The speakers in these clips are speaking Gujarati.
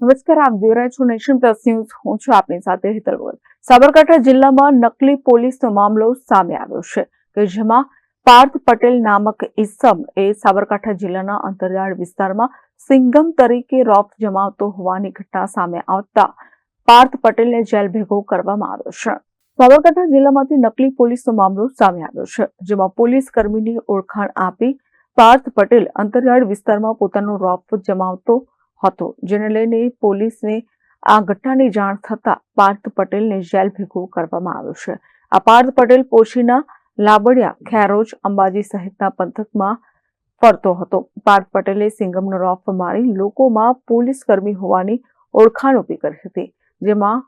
નમસ્કાર, આપ જોઈ રહ્યા છો નેશન પ્લસ ન્યૂઝ. હું છું આપની સાથે હેતલ ગોલ સાબરકાંઠા જિલ્લામાં નકલી પોલીસનો મામલો સામે આવ્યો છે કે જેમાં પાર્થ પટેલ નામક ઇસમ એ સાબરકાંઠા જિલ્લાના અંતરિયાળ વિસ્તારમાં સિંગમ તરીકે રોપ જમાવતો હોવાની ઘટના સામે આવતા પાર્થ પટેલને જેલ ભેગો કરવામાં આવ્યો છે. સાબરકાંઠા જિલ્લામાંથી નકલી પોલીસનો મામલો સામે આવ્યો છે, જેમાં પોલીસ કર્મીની ઓળખાણ આપી પાર્થ પટેલ અંતરિયાળ વિસ્તારમાં પોતાનો રોપ જમાવતો હતો, જેને લઈને પોલીસને આ ઘટનાની જાણ થતા પાર્થ પટેલને જેલ ભેગો કરવામાં આવ્યો છે. આ પાર્થ પટેલ પોશીના લાબડિયા ખેરોજ અંબાજી સહિતના પંથકમાં ફરતો હતો. પાર્થ પટેલે સિંગમનો રોફ મારી લોકોમાં પોલીસ કર્મી હોવાની ઓળખાણ ઊભી કરી હતી, જેમાં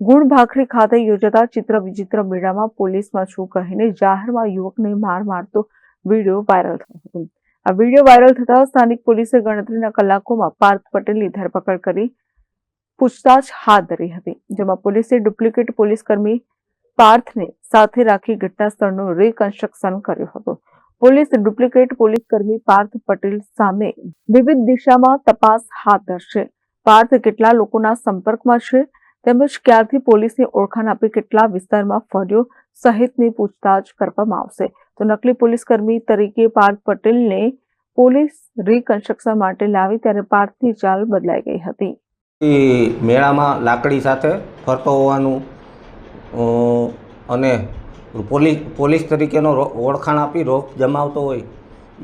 ગુણ ભાખરી ખાતે યોજાતા ચિત્ર વિચિત્ર મેળામાં પોલીસમાં છું કહીને જાહેરમાં યુવકને માર મારતો વીડિયો વાયરલ થયો હતો. આ વીડિયો વાયરલ થતા સ્થાનિક પોલીસે ગણતરીના કલાકોમાં પાર્થ પટેલની ધરપકડ કરી પૂછતાછ હાથ ધરી હતી, જેમાં પોલીસે ડુપ્લિકેટ પોલીસકર્મી પાર્થને સાથે રાખી ઘટના સ્થળનું રિકન્સ્ટ્રક્શન કર્યું હતું. પોલીસ ડુપ્લિકેટ પોલીસકર્મી પાર્થ પટેલ સામે વિવિધ દિશામાં તપાસ હાથ ધરશે. પાર્થ કેટલા લોકોના સંપર્કમાં છે? તેમજ ક્યારથી પોલીસની ઓળખાણ આપી કેટલા વિસ્તારમાં ફર્યો? સહિતની પૂછતાછ કરવામાં આવશે. તો નકલી પોલીસકર્મી તરીકે પાર્થ પટેલને પોલીસ રિકન્સ્ટ્રક્શન માટે લાવી ત્યારે પાર્થની ચાલ બદલાઈ ગઈ હતી. એ મેળામાં લાકડી સાથે ફરતો હોવાનું અને પોલીસ પોલીસ તરીકેનો ઓળખાણ આપી રોપ જમાવતો હોય,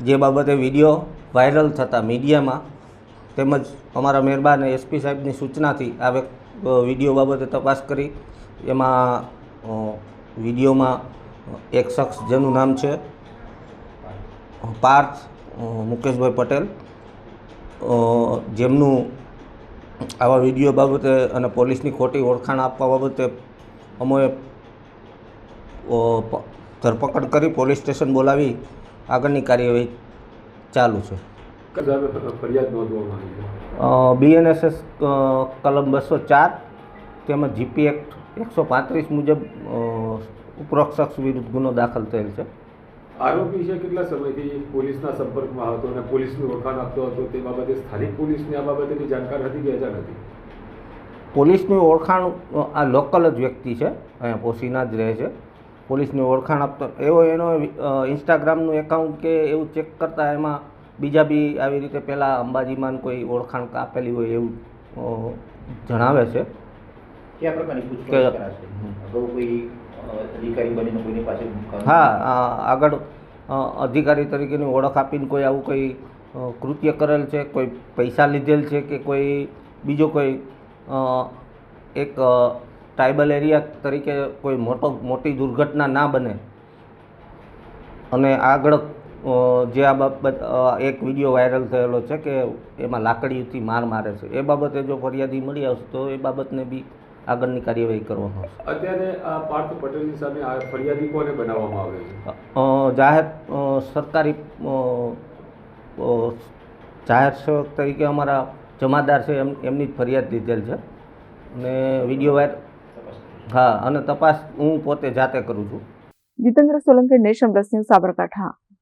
જે બાબતે વીડિયો વાયરલ થતા મીડિયામાં તેમજ અમારા મહેરબાન એસપી સાહેબની સૂચનાથી આ વીડિયો બાબતે તપાસ કરી, એમાં વિડીયોમાં એક શખ્સ જેનું નામ છે પાર્થ મુકેશભાઈ પટેલ. જેમનું આવા વીડિયો બાબતે અને પોલીસની ખોટી ઓળખાણ આપવા બાબતે અમોએ ધરપકડ કરી પોલીસ સ્ટેશન બોલાવી આગળની કાર્યવાહી ચાલુ છે. બીએનએસએસ કલમ બસો ચાર તેમજ જીપી એક્ટ એકસો પાંત્રીસ મુજબ ઉપરોક્ત શખ્સ વિરુદ્ધ ગુનો દાખલ થયેલ છે. આરોપી છે કેટલા સમયથી પોલીસના સંપર્કમાં હતો અને પોલીસની ઓળખાણ આપતો હતો તે બાબતે સ્થાનિક પોલીસને આ બાબતેની જાણકાર હતી કે અજાણ હતી? પોલીસની ઓળખાણ આ લોકલ જ વ્યક્તિ છે અહીંયા પોસીના જ રહે છે. પોલીસની ઓળખાણ આપતો એવો એનો ઇન્સ્ટાગ્રામનું એકાઉન્ટ કે એવું ચેક કરતાં એમાં બીજા બી આવી રીતે પહેલાં અંબાજીમાં કોઈ ઓળખાણ આપેલી હોય એવું જણાવે છે. કયા પ્રકારની કે- પૂછપરછ કરાશે અગાઉ કોઈ અધિકારી બનીને કોઈની પાસે હા આગળ અધિકારી તરીકેની ઓળખ આપીને કોઈ આવું કોઈ કૃત્ય કરેલ છે, કોઈ પૈસા લીધેલ છે કે કોઈ બીજો કોઈ એક ટ્રાઇબલ એરિયા તરીકે કોઈ મોટો, મોટી દુર્ઘટના ના બને? અને આગળ જે આ બાબત એક વીડિયો વાયરલ થયેલો છે કે એમાં લાકડીથી માર મારે છે. એ બાબતે જો ફરિયાદી મળી આવશે તો એ બાબતને બી આગળની કાર્યવાહી કરવામાં આવશે અત્યારે આ પાર્થ પટેલની સામે આ ફરિયાદી કોને બનાવવામાં આવે જાહેર સરકારી જાહેર સેવક તરીકે અમારા જમાદાર છે એમ એમની જ ફરિયાદ લીધેલ છે. અને વીડિયો વાયર હા અને તપાસ હું પોતે જાતે કરું છું. Jitendra Solanki Nation Plus News Sabarkantha.